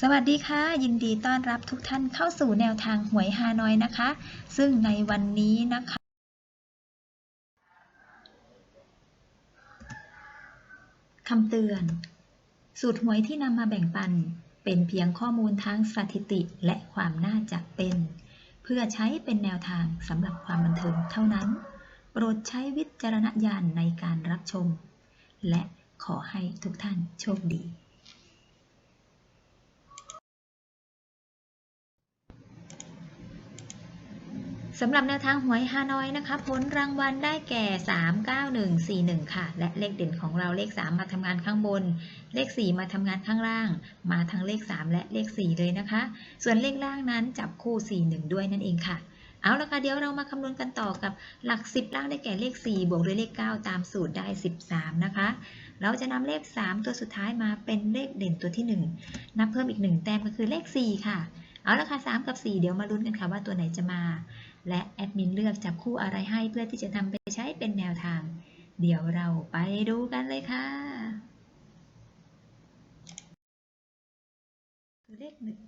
สวัสดีค่ะ ยินดีต้อนรับทุกท่านเข้าสู่แนวทางหวยฮานอยนะคะ ซึ่งในวันนี้นะคะ คำเตือน สูตรหวยที่นำมาแบ่งปัน เป็นเพียงข้อมูลทางสถิติและความน่าจะเป็น เพื่อใช้เป็นแนวทางสำหรับความบันเทิงเท่านั้น โปรดใช้วิจารณญาณในการรับชม และขอให้ทุกท่านโชคดี สำหรับแนวทางหวยฮานอยนะคะผลรางวัลได้แก่ 39141 ค่ะ และเลขเด่นของเราเลข 3 มาทำงานข้างบน เลข 4 มาทำงานข้างล่าง มาทั้งเลข 3 และเลข 4 เลยนะคะ ส่วนเลขล่างนั้นจับคู่ 41 ด้วยนั่นเองค่ะ เอาละค่ะ เดี๋ยวเรามาคำนวณกันต่อกับหลัก 10 ล่างได้แก่เลข 4 บวกด้วยเลข 9 ตามสูตรได้ 13 นะคะ เราจะนำเลข 3 ตัวสุดท้ายมาเป็นเลขเด่นตัวที่ 1 นับเพิ่มอีก 1 แต้มก็คือเลข 4 ค่ะ เอาละค่ะ3กับ 4 เดี๋ยวมาลุ้นกันค่ะว่าตัวไหนจะมา และแอดมินเลือกจับคู่อะไรให้เพื่อที่จะนำไปใช้เป็นแนวทาง เดี๋ยวเราไปดูกันเลยค่ะ ตัวเลขหนึ่ง